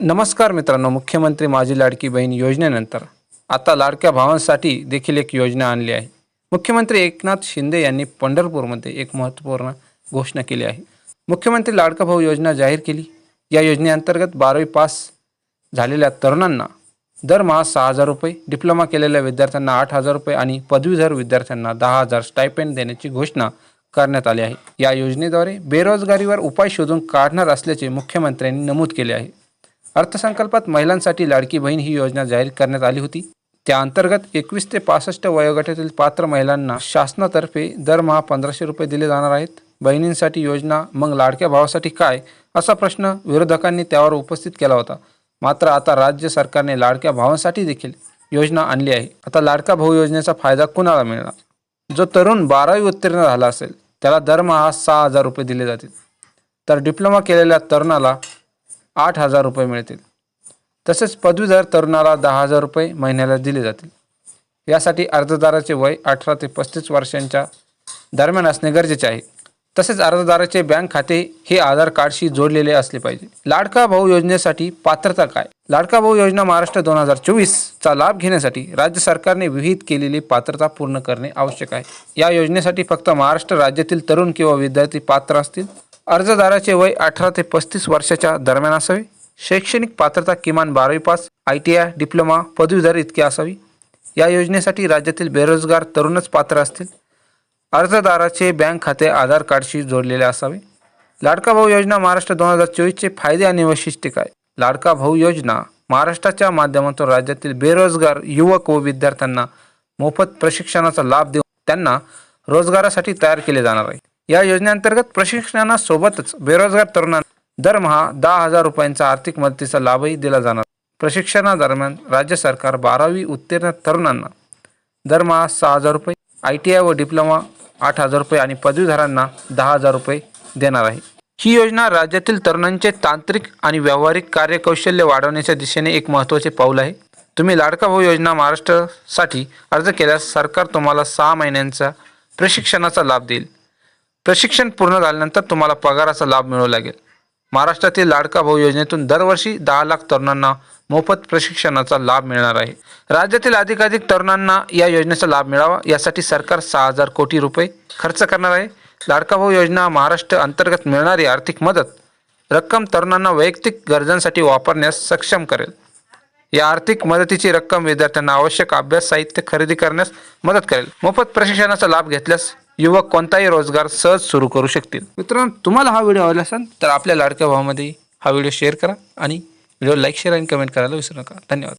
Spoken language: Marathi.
नमस्कार मित्रांनो मुख्यमंत्री माझी लाडकी बहीण योजनेनंतर आता लाडक्या भावांसाठी देखील एक योजना आणली आहे. मुख्यमंत्री एकनाथ शिंदे यांनी पंढरपूरमध्ये एक महत्त्वपूर्ण घोषणा केली आहे. मुख्यमंत्री लाडका भाऊ योजना जाहीर केली. या योजनेअंतर्गत बारावी पास झालेल्या तरुणांना दरमहा सहा हजार रुपये डिप्लोमा केलेल्या विद्यार्थ्यांना आठ हजार रुपये आणि पदवीधर विद्यार्थ्यांना दहा हजार स्टायपेंड देण्याची घोषणा करण्यात आली आहे. या योजनेद्वारे बेरोजगारीवर उपाय शोधून काढणार असल्याचे मुख्यमंत्र्यांनी नमूद केले आहे. अर्थसंकल्पात महिलांसाठी लाडकी बहीण ही योजना जाहीर करण्यात आली होती. त्या अंतर्गत एकवीस ते पासष्ट वयोगटातील पात्र महिलांना शासनातर्फे दरमहा पंधराशे रुपये दिले जाणार आहेत. बहिणींसाठी योजना मग लाडक्या भावासाठी काय? असा प्रश्न विरोधकांनी त्यावर उपस्थित केला होता. मात्र आता राज्य सरकारने लाडक्या भावांसाठी देखील योजना आणली आहे. आता लाडका भाऊ योजनेचा फायदा कुणाला मिळणार? जो तरुण बारावी उत्तीर्ण झाला असेल त्याला दरमहा सहा हजार रुपये दिले जातील. तर डिप्लोमा केलेल्या तरुणाला आठ हजार रुपये मिळतील. तसेच पदवीधर तरुणाला दहा हजार रुपये महिन्याला दिले जातील. यासाठी अर्जदाराचे वय अठरा ते पस्तीस वर्षांच्या दरम्यान असणे गरजेचे आहे. तसेच अर्जदाराचे बँक खाते हे आधार कार्डशी जोडलेले असले पाहिजे. लाडका भाऊ योजनेसाठी पात्रता काय? लाडका भाऊ योजना महाराष्ट्र दोन हजार चोवीसचा लाभ घेण्यासाठी राज्य सरकारने विहित केलेली पात्रता पूर्ण करणे आवश्यक आहे. या योजनेसाठी फक्त महाराष्ट्र राज्यातील तरुण किंवा विद्यार्थी पात्र असतील. अर्जदाराचे वय अठरा ते पस्तीस वर्षाच्या दरम्यान असावे. शैक्षणिक पात्रता किमान बारावी pass I T I diploma पदवीधर इतकी असावी. या योजनेसाठी राज्यातील बेरोजगार तरुणच पात्र असतील. अर्जदाराचे बँक खाते आधार कार्डशी जोडलेले असावे. लाडका भाऊ योजना महाराष्ट्र दोन हजार चोवीसचे फायदे आणि वैशिष्ट्ये काय? लाडका भाऊ योजना महाराष्ट्राच्या माध्यमातून राज्यातील बेरोजगार युवक व विद्यार्थ्यांना मोफत प्रशिक्षणाचा लाभ देऊन त्यांना रोजगारासाठी तयार केले जाणार आहे. या योजनेअंतर्गत प्रशिक्षणासोबतच बेरोजगार तरुणांना दरमहा दहा हजार रुपयांचा आर्थिक मदतीचा लाभही दिला जाणार. प्रशिक्षणादरम्यान राज्य सरकार बारावी उत्तीर्ण तरुणांना दरमहा सहा हजार रुपये आय टी आय व डिप्लोमा आठ हजार रुपये आणि पदवीधरांना दहा हजार रुपये देणार आहे. ही योजना राज्यातील तरुणांचे तांत्रिक आणि व्यावहारिक कार्यकौशल्य वाढवण्याच्या दिशेने एक महत्त्वाचे पाऊल आहे. तुम्ही लाडका भाऊ योजना महाराष्ट्रासाठी अर्ज केल्यास सरकार तुम्हाला सहा महिन्यांचा प्रशिक्षणाचा लाभ देईल. प्रशिक्षण पूर्ण झाल्यानंतर तुम्हाला पगाराचा लाभ मिळू लागेल. महाराष्ट्रातील लाडका भाऊ योजनेतून दरवर्षी दहा लाख तरुणांना मोफत प्रशिक्षणाचा लाभ मिळणार आहे. राज्यातील अधिकाधिक तरुणांना या योजनेचा लाभ मिळावा यासाठी सरकार सहा हजार कोटी रुपये खर्च करणार आहे. लाडका भाऊ योजना महाराष्ट्र अंतर्गत मिळणारी आर्थिक मदत रक्कम तरुणांना वैयक्तिक गरजांसाठी वापरण्यास सक्षम करेल. या आर्थिक मदतीची रक्कम विद्यार्थ्यांना आवश्यक अभ्यास साहित्य खरेदी करण्यास मदत करेल. मोफत प्रशिक्षणाचा लाभ घेतल्यास युवक कोणताही रोजगार सहज सुरू करू शकतील. मित्रांनो तुम्हाला हा व्हिडिओ आवडला असेल तर आपल्या लाडक्या भावामध्ये हा व्हिडिओ शेअर करा आणि व्हिडिओ लाईक शेअर आणि कमेंट करायला विसरू नका. धन्यवाद.